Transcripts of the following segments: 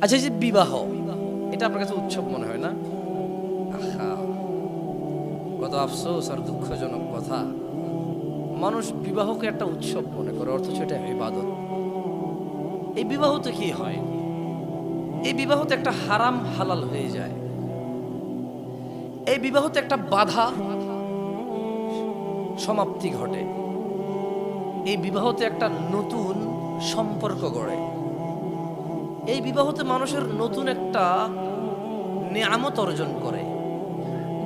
আচ্ছা এই যে বিবাহ, এটা আপনার কাছে উৎসব মনে হয় না? আহা, কত আফসোস আর দুঃখজনক কথা। মানুষ বিবাহকে একটা উৎসব মনে করে, অথচ এটা ইবাদত। এই বিবাহতে কি হয়? এই বিবাহতে একটা হারাম হালাল হয়ে যায়। এই বিবাহতে একটা বাধা সমাপ্তি ঘটে। এই বিবাহতে একটা নতুন সম্পর্ক গড়ে। এই বিবাহতে মানুষের নতুন একটা নিয়ামত অর্জন করে।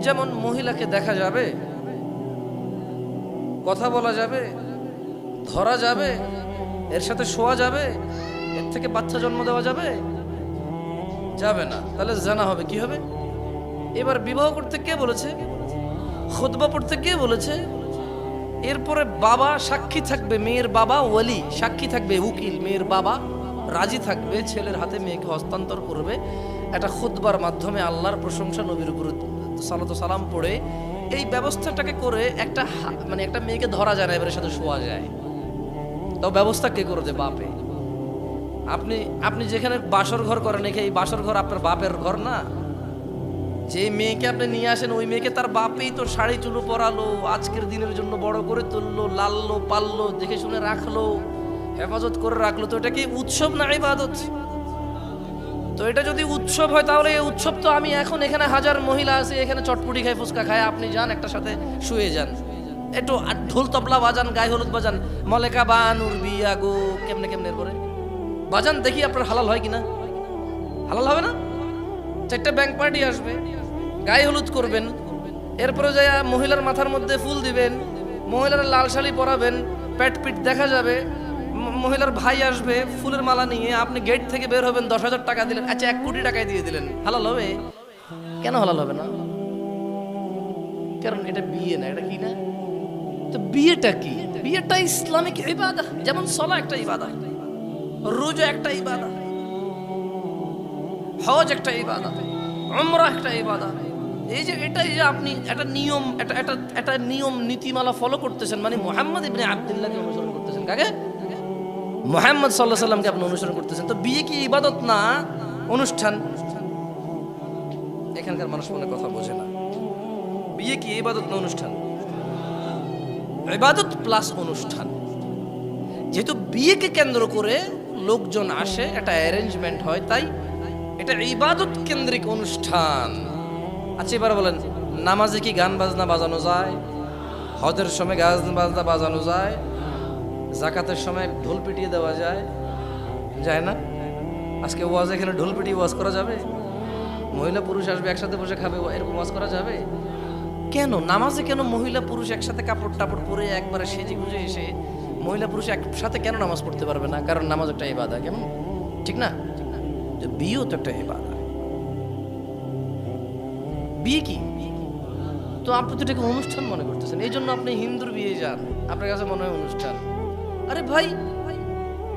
যেমন মহিলাকে দেখা যাবে, কথা বলা যাবে, ধরা যাবে, এর সাথে শোয়া যাবে, এর থেকে বাচ্চা জন্ম দেওয়া যাবে যাবে না। তাহলে জানা হবে, কি হবে? এবার বিবাহ করতে কে বলেছে? খুতবা পড়তে কে বলেছে? এরপরে বাবা সাক্ষী থাকবে, মেয়ের বাবা ওয়ালি, সাক্ষী থাকবে, উকিল, মেয়ের বাবা। রাজি থাকবে, ছেলের হাতে মেয়েকে হস্তান্তর করবে। একটা খুতবার মাধ্যমে আল্লাহর প্রশংসা নবীর উপর সালাত সালাম পড়ে। এই ব্যবস্থাটাকে করে একটা মানে একটা মেয়েকে ধরা যায় না, এবারের সাথে শোয়া যায়। তো ব্যবস্থা কে করে দেয় বাপে? আপনি আপনি যেখানে বাসর ঘর করেন, এখানে এই বাসর ঘর আপনার বাপের ঘর না? যে মেয়েকে আপনি নিয়ে আসেন, ওই মেয়েকে তার বাপেই তো শাড়ি চুলো পরালো, আজকের দিনের জন্য বড় করে তুললো, লাললো, পাললো, দেখে শুনে রাখল। হেফাজত করে রাখল, তো এটা কি উৎসব না ইবাদত? তো এটা যদি উৎসব হয়, তাহলে এই উৎসব তো আমি এখন এখানে হাজার মহিলা আছে, এখানে চটপুটি খায়, ফুচকা খায়, আপনি যান একটা সাথে শুয়ে যান। একটু ঢোল তবলা বাজান, গায়ে হলুদ বাজান। মলেকা বান উর্বি আগো কেমনে কেমনে পরে বাজান, দেখি আপনার হালাল হয় কিনা। হালাল হবে না? চারটা ব্যাংক পার্টি আসবে, গায়ে হলুদ করবেন। এরপরে যাই মহিলার মাথার মধ্যে ফুল দিবেন, মহিলার লাল শাড়ি পরাবেন, পেট পিট দেখা যাবে। মহিলার ভাই আসবে, ফুলের মালা নিয়ে আপনি গেট থেকে বের হবেন, দশ হাজার টাকা দিলেন। আচ্ছা এক কোটি টাকায় দিয়ে দিলেন। হালাল হবে? কেন হালাল হবে না? কারণ এটা বিয়ে না, এটা কি না? তো বিয়েটা কি? বিয়েটা ইসলামিক ইবাদা, যেমন সলা একটা ইবাদা, রোজা একটা ইবাদা, হজ একটা ইবাদত উমরা একটা ইবাদত এই যে এটাই যে আপনি একটা নিয়ম, একটা একটা একটা নিয়ম, নীতিমালা ফলো করতেছেন মানে মোহাম্মদ ইবনে আব্দুল্লাহকে অনুসরণ করতেছেন, কাকে? মোহাম্মদ সাল্লাহ সাল্লামকে আপনি অনুসরণ করতেছেন। তো বিয়ে কি ইবাদত না অনুষ্ঠান? এখানকার মানুষ মনে কথা বোঝে না। বিয়ে কি ইবাদত না অনুষ্ঠান? ইবাদত প্লাস অনুষ্ঠান। যেহেতু বিয়েকে কেন্দ্র করে লোকজন আসে, একটা অ্যারেঞ্জমেন্ট হয়, তাই এটা ইবাদত কেন্দ্রিক অনুষ্ঠান। আচ্ছা এবার বলেন, নামাজে কি গান বাজনা বাজানো যায়? হজের সময় গান বাজনা বাজানো যায়? জাকাতের সময় ঢোল পিটিয়ে দেওয়া যায়। যায় না? আজকে ওয়াজ এখানে ঢোল পিটিয়ে ওয়াজ করা যাবে? মহিলা পুরুষ আসবে, একসাথে বসে খাবে, এরকম ওয়াজ করা যাবে? কেন? নামাজে কেন মহিলা পুরুষ একসাথে কাপড় টাপড় পরে একবারে সেজে গুজে এসে মহিলা পুরুষ একসাথে কেন নামাজ পড়তে পারবে না? কারণ নামাজ একটা ইবাদা, কেমন? ঠিক না? তো বিয়েও তো একটা ইবাদা। বিয়ে কি? তো আপনি তো এটাকে অনুষ্ঠান মনে করতেছেন। এই জন্য আপনি হিন্দুর বিয়ে যান। আপনার কাছে মনে হয় অনুষ্ঠান। আরে ভাই,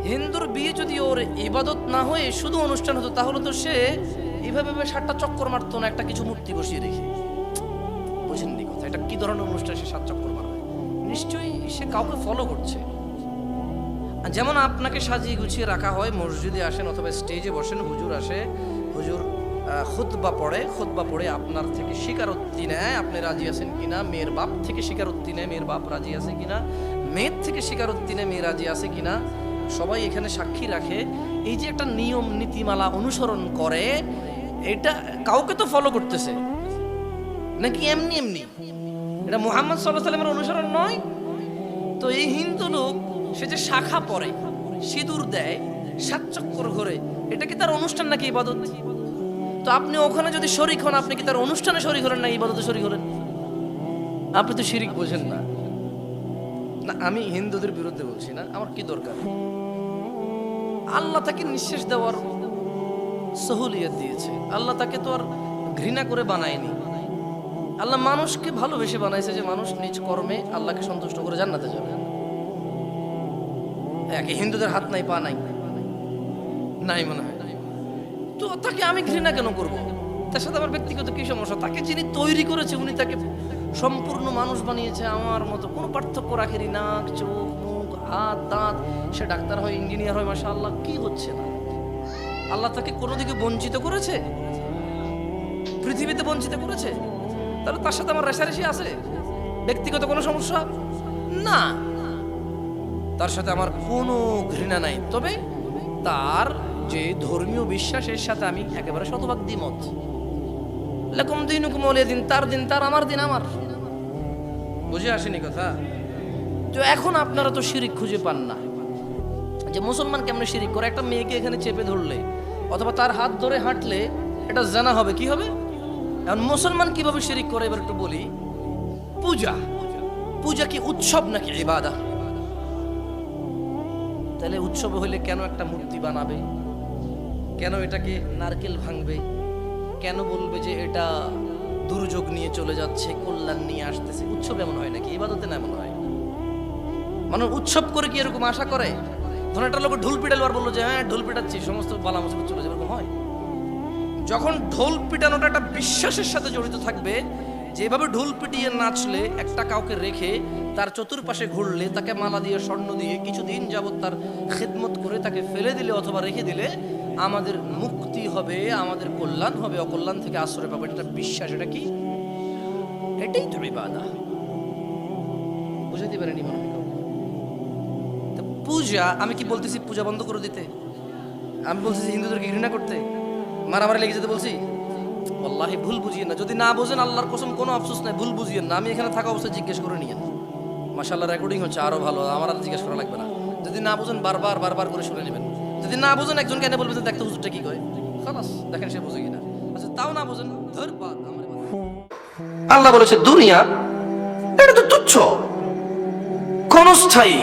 হিন্দুর বিয়ে যদি ওর ইবাদত না হয়ে শুধু অনুষ্ঠান হতো, তাহলে তো সে এভাবে সাতটা চক্কর মারতো না, একটা কিছু মূর্তি বসিয়ে রেখে। বুঝেননি কথা, এটা কি ধরনের অনুষ্ঠান সে সাত চক্কর মারবে? নিশ্চয়ই সে কাউকে ফলো করছে। যেমন আপনাকে সাজিয়ে গুছিয়ে রাখা হয়, মসজিদে আসেন অথবা স্টেজে বসেন, হুজুর আসে, হুজুর খুতবা পড়ে খুতবা পড়ে আপনার থেকে স্বীকারোক্তি নেয়, আপনি রাজি আছেন কিনা, মেয়ের বাপ থেকে স্বীকারোক্তি নেয়, মেয়ের বাপ রাজি আছে কিনা মেয়ের থেকে স্বীকারোক্তি নেয় মেয়ে রাজি আছে কিনা, সবাই এখানে সাক্ষী রাখে। এই যে একটা নিয়ম, নীতিমালা অনুসরণ করে, এটা কাউকে তো ফলো করতেছে? নাকি এমনি এমনি? এটা মোহাম্মদ সাল্লাহ সাল্লামের অনুসরণ নয়? তো এই হিন্দু লোক, সে যে শাখা পরে, সিঁদুর দেয়, সাত চক্কর ঘরে, এটা কি তার অনুষ্ঠান নাকি ইবাদত? তো আপনি ওখানে যদি শরিক হন, আপনি কি তার অনুষ্ঠানে শরিক হলেন না ইবাদতে শরিক হলেন? আপনি তো শিরিক বোঝেন না। না, আমি হিন্দুদের বিরুদ্ধে বলছি না, আমার কি দরকার? আল্লাহ তাকে নিঃশ্বাস দেওয়ার সহুলিয়ত দিয়েছে। আল্লাহ তাকে তো আর ঘৃণা করে বানায়নি। আল্লাহ মানুষকে ভালোবেসে বানাইছে যে মানুষ নিজ কর্মে আল্লাহকে সন্তুষ্ট করে জান্নাতে যাবে। একে হিন্দুদের হাত নাই, পা নাই। নাই মনে হয়। তো তাকে আমি ঘৃণা কেন করব? তার সাথে আমার ব্যক্তিগত কি সমস্যা? তাকে যিনি তৈরি করেছে, উনি তাকে সম্পূর্ণ মানুষ বানিয়েছে আমার মতো। কোনো পার্থক্য রাখেনি, নাক, চোখ, মুখ, হাত, দাঁত। সে ডাক্তার হয়, ইঞ্জিনিয়ার হয় মাসা আল্লাহ কি হচ্ছে না? আল্লাহ তাকে কোনো দিকে বঞ্চিত করেছে? পৃথিবীতে বঞ্চিত করেছে? তাহলে তার সাথে আমার রেশারেশি আছে? ব্যক্তিগত কোনো সমস্যা? না। তার সাথে আমার কোনো ঘৃণা নাই। তবে তার যে ধর্মীয় বিশ্বাসের সাথে আমি একেবারে শতভাগ দ্বিমত। লেকুম দিন হুকুম দিন তার দিন তার, আমার দিন আমার। বুঝে আসেনি কথা? তো এখন আপনারা তো শিরিক খুঁজে পান না। যে মুসলমান কেমন শিরিক করে? একটা মেয়েকে এখানে চেপে ধরলে অথবা তার হাত ধরে হাঁটলে এটা জানা হবে, কি হবে? এখন মুসলমান কীভাবে শিরিক করে? এবার একটু বলি। পূজা। পূজা কি উৎসব নাকি ইবাদা? তাহলে উৎসব হইলে কেন একটা মূর্তি বানাবে? কেন এটাকে নারকেল ভাঙবে? কেন বলবে যে এটা দুর্যোগ নিয়ে চলে যাচ্ছে, কল্যাণ নিয়ে আসতেছে? উৎসব এমন হয় নাকি? ইবাদতে না এমন হয়? মানুষ উৎসব করে কি এরকম আশা করে? ধরুন একটা লোক ঢোল পিটাল আর বলল যে হ্যাঁ ঢোল পিটাচ্ছি, সমস্ত বালা মুসিবত চলে যাবে। হয়? যখন ঢোল পিটানোটা একটা বিশ্বাসের সাথে জড়িত থাকবে, যেভাবে ঢোল পিটিয়ে নাচলে, একটা কাউকে রেখে তার চতুর্পাশে ঘুরলে, তাকে মালা দিয়ে, স্বর্ণ দিয়ে, কিছুদিন যাবত তার খেদমত করে তাকে ফেলে দিলে অথবা রেখে দিলে আমাদের মুক্তি হবে, আমাদের কল্যাণ হবে, অকল্যাণ থেকে আশ্রয় পাবে, এটা বিশ্বাস, এটা কি? এটাই তো বাধা বুঝাতে পারেনি মনে। তা পূজা, আমি কি বলতেছি পূজা বন্ধ করে দিতে? আমি বলছি হিন্দুদেরকে ঘৃণা করতে? মারামারি লেগে যেতে বলছি? আল্লাহি ভুল বুঝিয়ে না। যদি না বোঝেন, আল্লাহর কসম কোনো আফসোস নাই, ভুল বুঝিয়েন না। আমি এখানে থাকা অবস্থায় জিজ্ঞেস করে নিয়েন। মাসাল্লাহ রেকর্ডিং হচ্ছে আরও ভালো, আমার আর জিজ্ঞেস করা লাগবে না। যদি না বোঝেন, বারবার বারবার করে শুনে নেবেন। যদি না বোঝেন একজনকে এনে বলবেন যে দেখতে হুজুরটা কি কয়? খালাস, দেখেন সে বোঝে কিনা। আচ্ছা তাও না বোঝেন, ধর বাদ, আমার। আল্লাহ বলেছে, দুনিয়া, এটা তো তুচ্ছ। ক্ষণস্থায়ী।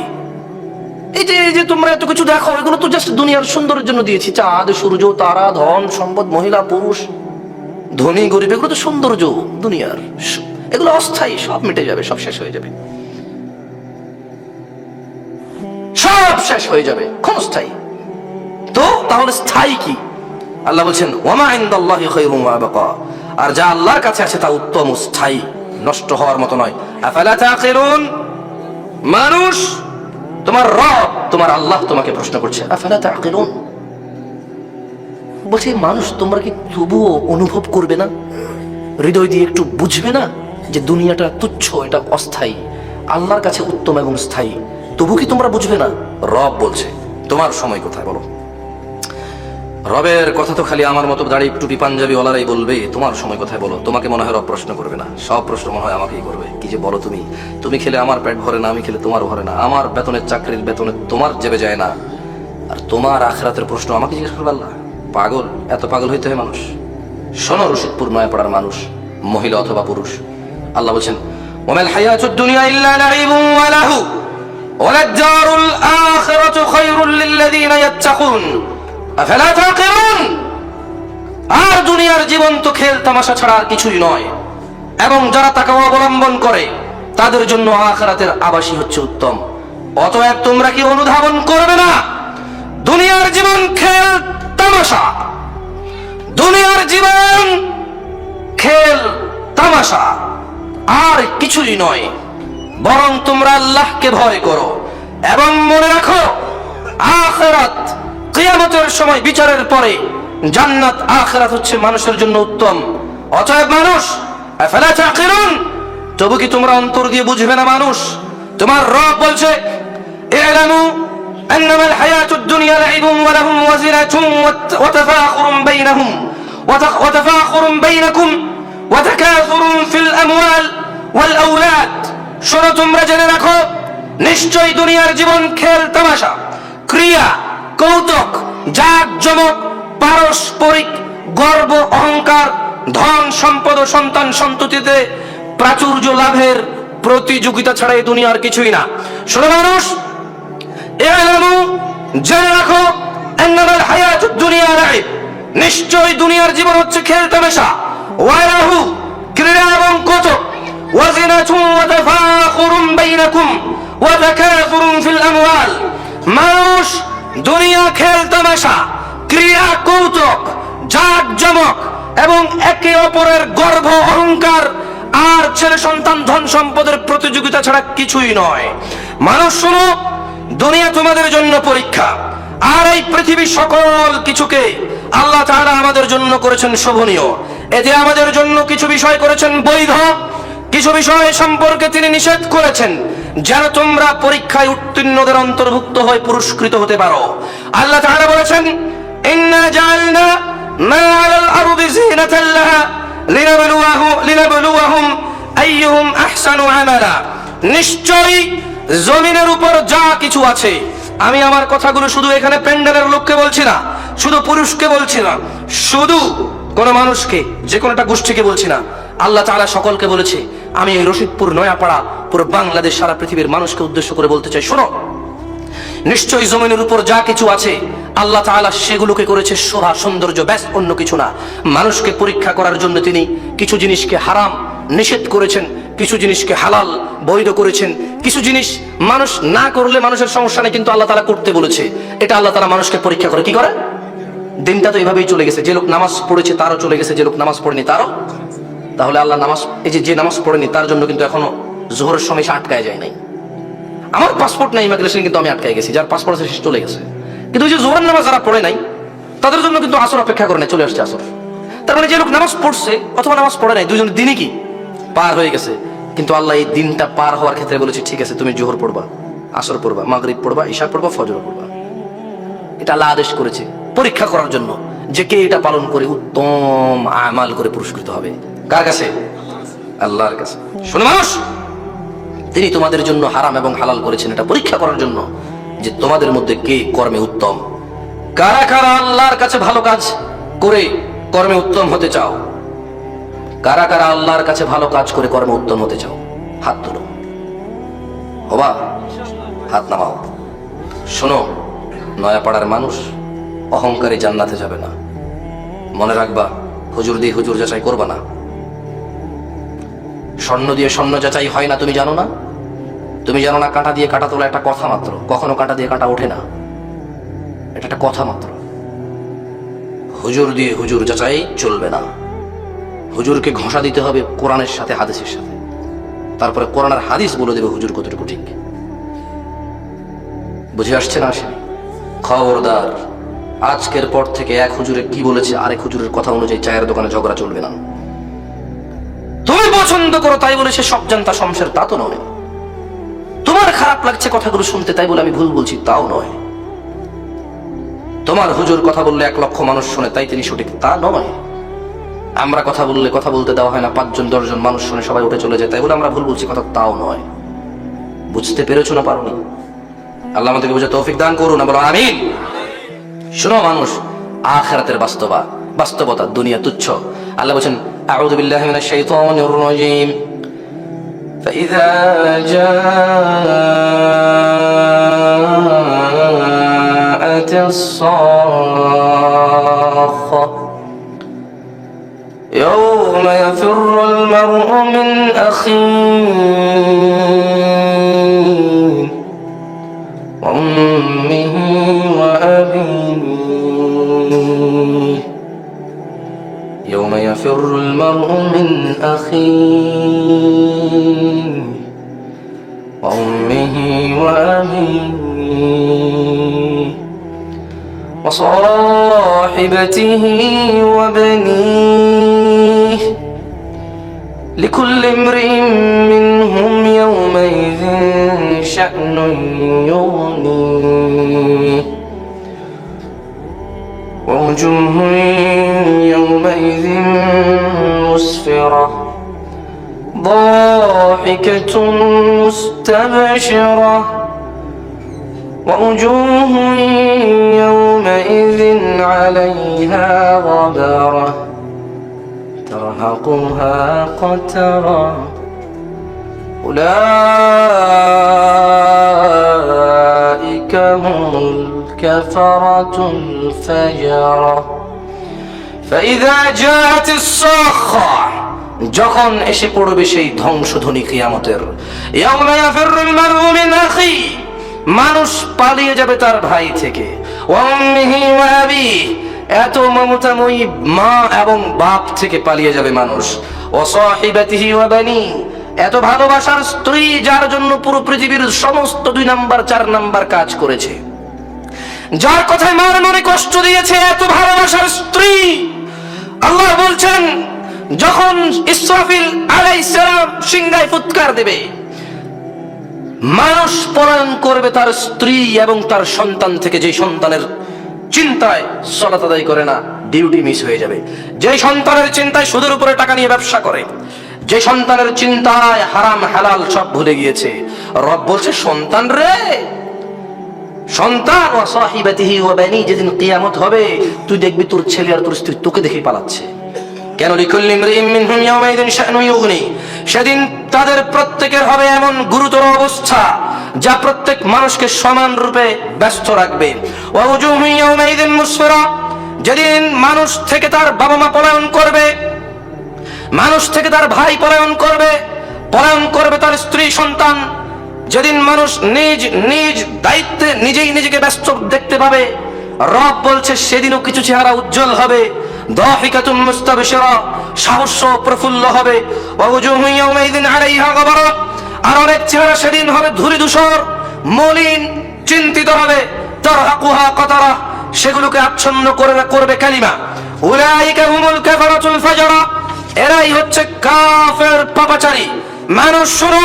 এই যে এই যে তোমরা এত কিছু দেখো, এগুলো তো জাস্ট দুনিয়ার জন্য দিয়েছি। চাঁদ, সূর্য, তারা, ধন, সম্পদ, মহিলা, পুরুষ, ধনী, গরিব, এগুলো তো সৌন্দর্য দুনিয়ার। এগুলো অস্থায়ী, সব মিটে যাবে, সব শেষ হয়ে যাবে। সব শেষ হয়ে যাবে, ক্ষণস্থায়ী। তাহলে স্থায়ী কি? আল্লাহ বলছেন, ওমা ইনদাল্লাহি খায়রুম ওয়া আবকা। আর যা আল্লাহর কাছে আছে তা উত্তম, স্থায়ী, নষ্ট হওয়ার মতো নয়। আফালা তাকিলুন? মানুষ, তোমার রব, তোমার আল্লাহ তোমাকে প্রশ্ন করছে, আফালা তাকিলুন? বলছে, মানুষ তোমরা কি তবুও অনুভব করবে না? হৃদয় দিয়ে একটু বুঝবে না যে দুনিয়াটা তুচ্ছ, এটা অস্থায়ী, আল্লাহর কাছে উত্তম এবং স্থায়ী? তবু কি তোমরা বুঝবে না? রব বলছে, তোমার সময় কোথায় বলো? রবের কথা তো খালি আমার মতো দাঁড়িয়ে টুপি পাঞ্জাবি ওলারাই বলবে। তোমার সময় কথায় বলো? তোমাকে মনে হয় রব প্রশ্ন করবে না। সব প্রশ্ন মনে হয় আমাকেই করবে। কি যে বলো তুমি? তুমি খেলে আমার পেট ভরে না, আমি খেলে তোমার ভরে না। আমার বেতনের চাকরির বেতনে তোমার জেবে যায় না। আর তোমার আখরাতের প্রশ্ন আমাকে জিজ্ঞেস করবে না পাগল? এত পাগল হইতে হয় মানুষ। শোনো, রশিদপুর পড়ার মানুষ, মহিলা অথবা পুরুষ। আল্লাহ বলছেন, ওমেল হায়াতুদ দুনিয়া ইল্লা লাইবুন ওয়া লাহু। আখিরাতু খায়রুল লিল্লাযিনা ইয়াত্তাকুন। আর দুনিয়ার জীবন তো খেল তামাশা ছাড়া আর কিছুই নয়। এবং যারা তাকে অবলম্বন করে, তাদের জন্য আখরাতের আবাসী হচ্ছে উত্তম। অতএব তোমরা কি অনুধাবন করবে না? দুনিয়ার জীবন খেল তামাশা। দুনিয়ার জীবন খেল তামাশা। আর কিছুই নয়। বরং তোমরা আল্লাহকে ভয় করো এবং মনে রাখো, আখেরাত কিয়ামতের সময় বিচারের পরে জান্নাত আখেরাত হচ্ছে মানুষের জন্য উত্তম অতএব মানুষ আফালা তাকিলুন তবু কি তোমরা অন্তর দিয়ে বুঝবে না মানুষ তোমার রব বলছে ইলামু أنما الحياة الدنيا لعب ولهم وزنة وت- وتفاخر بينهم وت- وتفاخر بينكم وتكاثر في الأموال والأولاد শোনো তোমরা জেনে রাখো নিশ্চয়ই দুনিয়ার জীবন খেল তামাশা ক্রিয়া কৌতুক, জাক জমক, পারস্পরিক গর্ব, অহংকার, ধন, সম্পদ ও সন্তান সন্ততিতে প্রাচুর্য লাভের প্রতিযোগিতা ছাড়া এই দুনিয়ার কিছুই না। শোনো মানুষ জেনে রাখো আন্নামাল হায়াতুদ দুনিয়া লাইব নিশ্চয় দুনিয়ার জীবন হচ্ছে খেল তামাশা। ওয়ালাহু, ক্রীড়া এবং কৌতুক। ওয়াজিনাতুন ওয়া তাফাখুরুম বাইনাকুম ওয়া তাকাসুরুম ফিল আমওয়াল। মানুষ দুনিয়া খেল তামাশা, ক্রীড়া কৌতুক, জাক জমক এবং একে অপরের গর্ব, অহংকার আর ছেলে সন্তান ধন সম্পদের প্রতিযোগিতা ছাড়া কিছুই নয়। মানুষ শুনো, দুনিয়া তোমাদের জন্য পরীক্ষা, আর এই পৃথিবীর সকল কিছুকে আল্লাহ তাআলা আমাদের জন্য করেছেন শোভনীয়। এতে আমাদের জন্য কিছু বিষয় করেছেন বৈধ, কিছু বিষয় সম্পর্কে তিনি নিষেধ করেছেন। যেন তোমরা পরীক্ষায় উত্তীর্ণদের অন্তর্ভুক্ত হয়ে পুরস্কৃত হতে পারো। আল্লাহ তাআলা বলেছেন নিশ্চয়ই জমিনের উপর যা কিছু আছে, আমি আমার কথাগুলো শুধু এখানে প্যান্ডেলের লোককে বলছি না, শুধু পুরুষকে বলছি না, শুধু কোন মানুষকে, যে কোনো একটা গোষ্ঠীকে বলছি না আল্লাহ তাআলা সকলকে বলেছে, আমি এই রশিদপুর নয়াপাড়া পুরো বাংলাদেশ, সারা পৃথিবীর মানুষকে উদ্দেশ্য করে বলতে চাই, শোনো। নিশ্চয়ই জমিনের উপর যা কিছু আছে, আল্লাহ তাআলা সেগুলোকে করেছে শোভা সৌন্দর্য, ব্যাস, অন্য কিছু না। মানুষকে পরীক্ষা করার জন্য তিনি কিছু জিনিসকে হারাম নিষেধ করেছেন, কিছু জিনিসকে হালাল বৈধ করেছেন, কিছু জিনিস মানুষ না করলে মানুষের সমস্যা নেই, কিন্তু আল্লাহ তালা করতে বলেছে। এটা আল্লাহ তাআলা মানুষকে পরীক্ষা করে, কি করে? দিনটা তো এভাবেই চলে গেছে, যে লোক নামাজ পড়েছে তারও চলে গেছে, যে লোক নামাজ পড়েনি তারও তাহলে আল্লাহ নামাজ, এই যে যে নামাজ পড়েনি, তার জন্য কিন্তু এখনও জোহরের সময় সে আটকায় যায় নাই। আমার পাসপোর্ট নাই ইমিগ্রেশন কিন্তু আমি আটকায় গেছি, যার পাসপোর্ট আছে, সে চলে গেছে। কিন্তু ওই যে জোহর নামাজ যারা পড়ে নাই, তাদের জন্য কিন্তু আসর অপেক্ষা করে নাই, চলে আসছে আসর। তার মানে যে লোক নামাজ পড়ছে, অথবা নামাজ পড়ে নাই দুজন দিনই কি? পার হয়ে গেছে। কিন্তু আল্লাহ এই দিনটা পার হওয়ার ক্ষেত্রে বলেছে, ঠিক আছে, তুমি জোহর পড়বা, আসর পড়বা, মাগরিব পড়বা, ঈশা পড়বা, ফজর পড়বা। এটা আল্লাহ আদেশ করেছে, পরীক্ষা করার জন্য, যে কে এটা পালন করে উত্তম আমাল করে পুরস্কৃত হবে। কার কাছে? আল্লাহর কাছে। শোনো মানুষ, তিনি তোমাদের জন্য হারাম এবং হালাল করেছেন, এটা পরীক্ষা করার জন্য যে তোমাদের মধ্যে কে কর্মে উত্তম। কারা কারা আল্লাহর কাছে ভালো কাজ করে কর্মে উত্তম হতে চাও? কারা কারা আল্লাহর কাছে ভালো কাজ করে কর্মে উত্তম হতে চাও? হাত তুলো। হবা? হাত নামাও। শোনো, নয়াপাড়ার মানুষ অহংকারী জান্নাতে যাবে না। মনে রাখবা, হুজুর দিয়ে হুজুর যাচাই করবা না। স্বর্ণ দিয়ে স্বর্ণ যাচাই হয় না, তুমি জানো না? তুমি জানো না কাঁটা দিয়ে কাঁটা তোলা একটা কথা মাত্র। কখনো কাঁটা দিয়ে কাঁটা ওঠে না। এটা একটা কথা মাত্র। হুজুর দিয়ে হুজুর যাচাই চলবে না। হুজুরকে ঘষা দিতে হবে কোরআনের সাথে, হাদিসের সাথে। তারপরে কোরআনের হাদিস বলে দেবে হুজুর কতটুকু ঠিক। বুঝে আসছে না আসেনি? খবরদার, আজকের পর থেকে এক হুজুরে কি বলেছে, আরেক হুজুরের কথা অনুযায়ী চায়ের দোকানে ঝগড়া চলবে না। পছন্দ করো তাই বলে সে সব জানতা শমশের, তা তো নয়। তোমার খারাপ লাগছে কথাগুলো শুনতে তাই বলে আমি ভুল বলছি, তাও নয়। তোমার হুজুর কথা বললে এক লক্ষ মানুষ শুনে, তাই তিনি সঠিক, তা নয়। আমরা কথা বললে কথা বলতে দেওয়া হয় না, পাঁচজন, দশজন মানুষ শুনে, সবাই উঠে চলে যায়, তাই বলে আমরা ভুল বলছি, কথা তাও নয়। বুঝতে পেরেছ না পারোনি? আল্লাহ আমাদেরকে বুঝে তৌফিক দান করুন বলো আমিন। শোনো মানুষ, আখেরাতের বাস্তবা, বাস্তবতা, দুনিয়া তুচ্ছ। আল্লাহ বলছেন أعوذ بالله من الشيطان الرجيم. فإذا جاءت الصاخ يوم يفر المرء من أخيه. يفر المرء من أخيه وأمه وأبيه وصاحبته وبنيه لكل امرئ منهم يومئذ شأن يغنيه ووجوه يومئذ مسفرة. ضاحكة مستبشرة. ووجوه يومئذ عليها غبرة. ترهقها قترة. أولئك هم الكفرة الفجرة فإذا جاءت الصاخة যখন এসে পড়বে সেই ধ্বংসধ্বনি কিয়ামতের ইয়াউমা ইয়াফিরুল মারউ মিন আখি মানুষ পালিয়ে যাবে তার ভাই থেকে ওয়া উম্মিহি ওয়া আবিহি এত মমতাময়ী মা এবং বাপ থেকে পালিয়ে যাবে মানুষ ও সাহিবাতিহি ওয়া বানি এত ভালোবাসার স্ত্রী যার জন্য পুরো পৃথিবীর সমস্ত দুই নাম্বার চার নাম্বার কাজ করেছে যার কথায় মার মনে কষ্ট দিয়েছে, এত ভালোবাসার স্ত্রী। আল্লাহ বলছেন, যখন ইসরাফিল আলাইসালাম সিংহায় ফুৎকার দেবে, মানুষ পলায়ন করবে তার স্ত্রী এবং তার সন্তান থেকে যে সন্তানের চিন্তায় সলাত আদায় করে না, ডিউটি মিস হয়ে যাবে। যে সন্তানের চিন্তায় সুদের উপরে টাকা নিয়ে ব্যবসা করে, যে সন্তানের চিন্তায় হারাম, হালাল সব ভুলে গিয়েছে। রব বলছে, সন্তান রে সন্তান ও সাহিবাতিহি ও বানি, যেদিন কিয়ামত হবে, তুই দেখবি তোর ছেলে আর তোর স্ত্রী তোকে দেখে পালাচ্ছে। কেন লিকুল্লি ইমরিইম মিনহুম ইয়াওমাইদিন শাআনু ইউগনি, সেদিন তাদের প্রত্যেকের হবে এমন গুরুতর অবস্থা যা প্রত্যেক মানুষকে সমান রূপে ব্যস্ত রাখবে। ওয়া উজুহু ইয়াওমাইদিন মুসফিরা, যেদিন মানুষ থেকে তার বাবা মা পলায়ন করবে, মানুষ থেকে তার ভাই পলায়ন করবে পলায়ন করবে তার স্ত্রী সন্তান যেদিন মানুষ নিজ নিজ দায়িত্বে নিজেই নিজেকে ব্যস্ত দেখতে পাবে, রব বলছে সেদিনও কিছু চেহারা উজ্জ্বল হবে, দাহিকাতুন মুস্তাবশিরা, সাহস প্রফুল্ল হবে। ওয়াজুহু ইয়াওমাইদিন আলাইহা গবরা, আর অনেক চেহারা সেদিন হবে ধূলি ধূসর, মলিন, চিন্তিত হবে, তারহাকুহা কতারা, সেগুলোকে আচ্ছন্ন করে করবে কালিমা। উলাইকা হুমুল কাফারাতুল ফাজরা, এরাই হচ্ছে কাফের পাপাচারী। মানুষ শুনো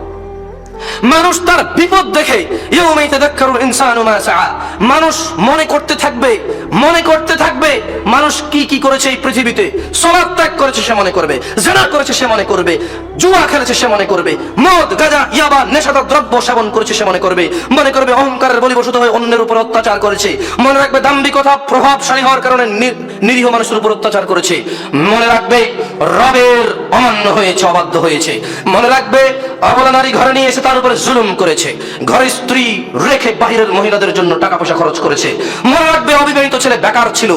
মানুষ তার বিপদ দেখে মানুষ মনে করতে থাকবে, মনে করতে থাকবে, মানুষ কি কি করেছে এই পৃথিবীতে? সালাত ত্যাগ করেছে সে মনে করবে, জেনা করেছে সে মনে করবে। জুয়া খেলেছে সে মনে করবে। মদ, গাঁজা, ইয়াবা, নেশাদার দ্রব্য সেবন করেছে সে মনে করবে। মনে করবে অহংকারের বলিবশত হয়ে অন্যের উপর অত্যাচার করেছে। মনে রাখবে দাম্ভিকতা প্রভাবশালী হওয়ার কারণে নিরীহ মানুষের উপর অত্যাচার করেছে। মনে রাখবে রবের অমান্য হয়েছে, অবাধ্য হয়েছে। মনে রাখবে অবলা নারী ঘরে নিয়ে এসে তার উপরে জুলুম করেছে। ঘরে স্ত্রী রেখে বাহিরের মহিলাদের জন্য টাকা পয়সা খরচ করেছে। মনে রাখবে অবিবাহিত ছেলে বেকার ছিল।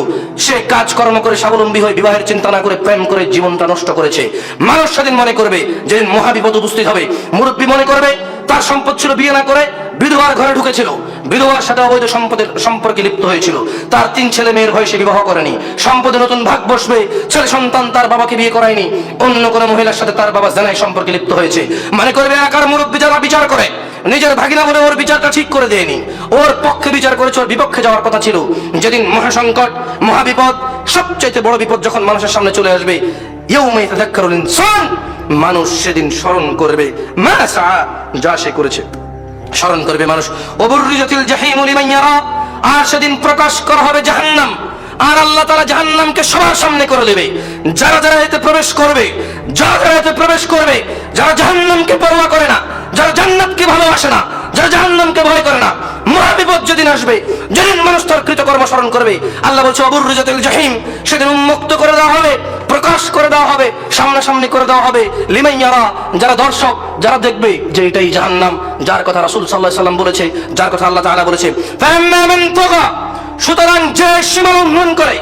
সে কাজকর্ম করে স্বাবলম্বী হয়ে বিবাহের চিন্তা না করে প্রেম করে জীবনটা নষ্ট করেছে। মানুষ সেদিন মনে করবে যেদিন মহাবিপদ উপস্থিত হবে। মুরব্বী মনে করবে, তার সম্পদ ছিল বিয়ে না করে বিধবার ঘরে ঢুকেছিল। বিধবার সাথে অবৈধ সম্পদের সম্পর্কে লিপ্ত হয়েছিল। তার তিন ছেলে মেয়ের ভয়ে সে বিবাহ করেনি। সম্পদে নতুন ভাগ বসবে। ছেলে সন্তান তার বাবাকে বিয়ে করায়নি। অন্য কোনো মহিলার সাথে তার বাবা জানাই সম্পর্কে লিপ্ত হয়েছে। মনে করবে, একার মুরব্বী যারা বিচার করে, নিজের ভাগিনা বলে ওর বিচারটা ঠিক করে দেয়নি। ওর পক্ষে বিচার করেছে, ওর বিপক্ষে যাওয়ার কথা ছিল। যেদিন মহাসংকট, মহাবিপদ, সবচাইতে বড় বিপদ যখন মানুষের সামনে চলে আসবে ইয়ৌমা ইয়াতাযাক্কারুল ইনসান মানুষ সেদিন স্মরণ করবে। যা সে করেছে। স্মরণ করবে মানুষ। আর সেদিন প্রকাশ করা হবে জাহান্নাম। আর আল্লাহ তারা জাহান্নামকে সবার সামনে করে দেবে। যারা যারা এতে প্রবেশ করবে, যারা যারা এতে প্রবেশ করবে, যারা জাহান্নামকে পরোয়া করে না, যারা জান্নাতকে ভালোবাসে না যারা জাহান্নামকে ভয় করে না, মহাবিপদ যেদিন আসবে, যেদিন মানুষ তার কৃতকর্ম স্মরণ করবে, আল্লাহ বলছে অবরুজাতিল জাহিম সেদিন উন্মুক্ত করে দেওয়া হবে, প্রকাশ করে দেওয়া হবে, সামনাসামনি করে দেওয়া হবে। লিমাইয়ারা যারা দর্শক, যারা দেখবে যে এটাই জাহান্নাম, যার কথা রাসূল সাল্লাল্লাহু আলাইহি বলেছে, যার কথা আল্লাহ তাআলা বলেছে ফাম্মা মান তাগা সুতরাং যে সীমা লঙ্ঘন করে,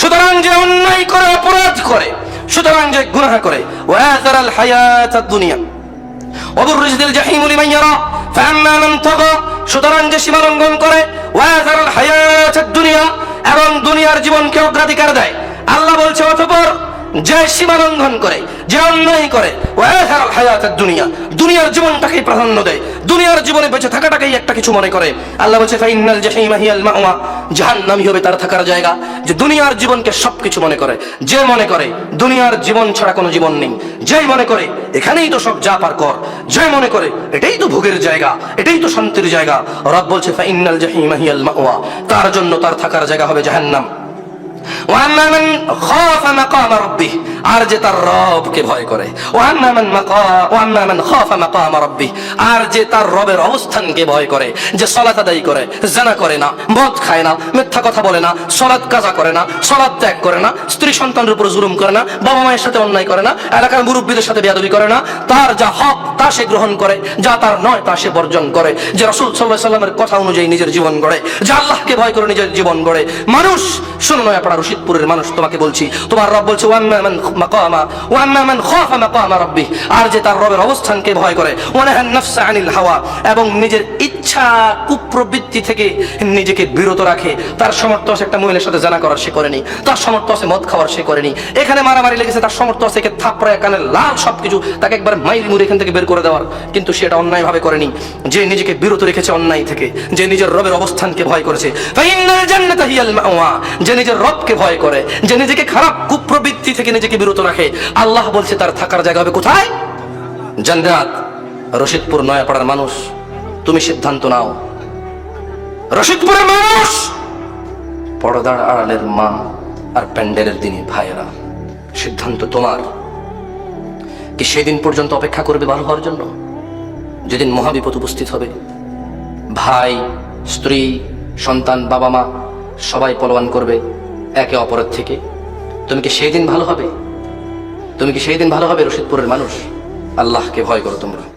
সুতরাং যে অন্যায় করে, অপরাধ করে, সুতরাং যে গুনাহ করে ওয়াথারাল হায়াতাদ দুনিয়া অবরুজদিল জাহিম লিমান সুতরাং যে সীমা লঙ্ঘন করে দুনিয়া এবং দুনিয়ার জীবনকে অগ্রাধিকার দেয়। আল্লাহ বলছে অতঃপর যে সীমা লঙ্ঘন করে যে অন্যায় করে দুনিয়া দুনিয়ার জীবনটাকেই প্রাধান্য দেয়। দুনিয়ার জীবনে বেঁচে থাকাটাকেই একটা কিছু মনে করে। আল্লাহ বলছে ফাইনাল হবে তার থাকার জায়গা। যে দুনিয়ার জীবনকে সবকিছু মনে করে, যে মনে করে, দুনিয়ার জীবন ছাড়া কোনো জীবন নেই। যেই মনে করে, এখানেই তো সব যা পার কর। যে মনে করে, এটাই তো ভোগের জায়গা, এটাই তো শান্তির জায়গা। রব বলছে ফাইনাল জাহিমা হিয়াল মাওয়া। তার জন্য তার থাকার জায়গা হবে জাহান্নাম। আর যে তার রবকে ভয় করে। আর যে তার রবের অবস্থানকে ভয় করে, যে আদায় করে, জানা করে না, মদ খায় না, মিথ্যা কথা বলে না কাজা করে না ত্যাগ করে না, স্ত্রী সন্তানের উপর জুলুম করে না, বাবা মায়ের সাথে অন্যায় করে না, এলাকার মুরব্বীদের সাথে বেয়াদবি করে না, তার যা হক তা সে গ্রহণ করে, যা তার নয় তা সে বর্জন করে, যে রাসূল সাল্লাহ সাল্লামের কথা অনুযায়ী নিজের জীবন গড়ে, যে আল্লাহকে ভয় করে নিজের জীবন গড়ে। মানুষ শুনো নয় নয়াপাড়া রশিদপুরের মানুষ তোমাকে বলছি। তোমার রব বলছে আর যে তার রবের অবস্থানকে ভয় করে হাওয়া। এবং নিজের ইচ্ছা কুপ্রবৃত্তি থেকে নিজেকে বিরত রাখে। তার সমর্থ আছে একটা মহিলার সাথে জানা করার, সে করেনি। তার সমর্থ আছে মদ খাওয়ার, সে করেনি। এখানে মারামারি লেগেছে, তার সমর্থ আছে একে থাপড়ায়, কানে লাল সবকিছু, তাকে একবার মাইল মুড়ে এখান থেকে বের করে দেওয়ার। কিন্তু সেটা অন্যায় ভাবে করেনি। যে নিজেকে বিরত রেখেছে অন্যায় থেকে, যে নিজের রবের অবস্থানকে ভয় করেছে। যে নিজের রবকে ভয় করে, যে নিজেকে খারাপ কুপ্রবৃত্তি থেকে নিজেকে বিরত রাখে। আল্লাহ বলছে, তার থাকার জায়গা হবে কোথায়? জান্নাত, রশিদপুর, নয়াপাড়ার মানুষ। তুমি সিদ্ধান্ত নাও। রশিদপুরের মানুষ! পর্দার আড়ালের মা আর প্যান্ডেলের দিনে ভাইয়েরা, সিদ্ধান্ত তোমার। কি সেদিন পর্যন্ত অপেক্ষা করবে ভালো হওয়ার জন্য? যেদিন মহাবিপদ উপস্থিত হবে। ভাই, স্ত্রী, সন্তান বাবা মা সবাই পলবান করবে একে অপরের থেকে। তুমি কি সেই দিন ভালো হবে? তুমি কি সেই দিন ভালো হবে রশিদপুরের মানুষ? আল্লাহকে ভয় করো তোমরা।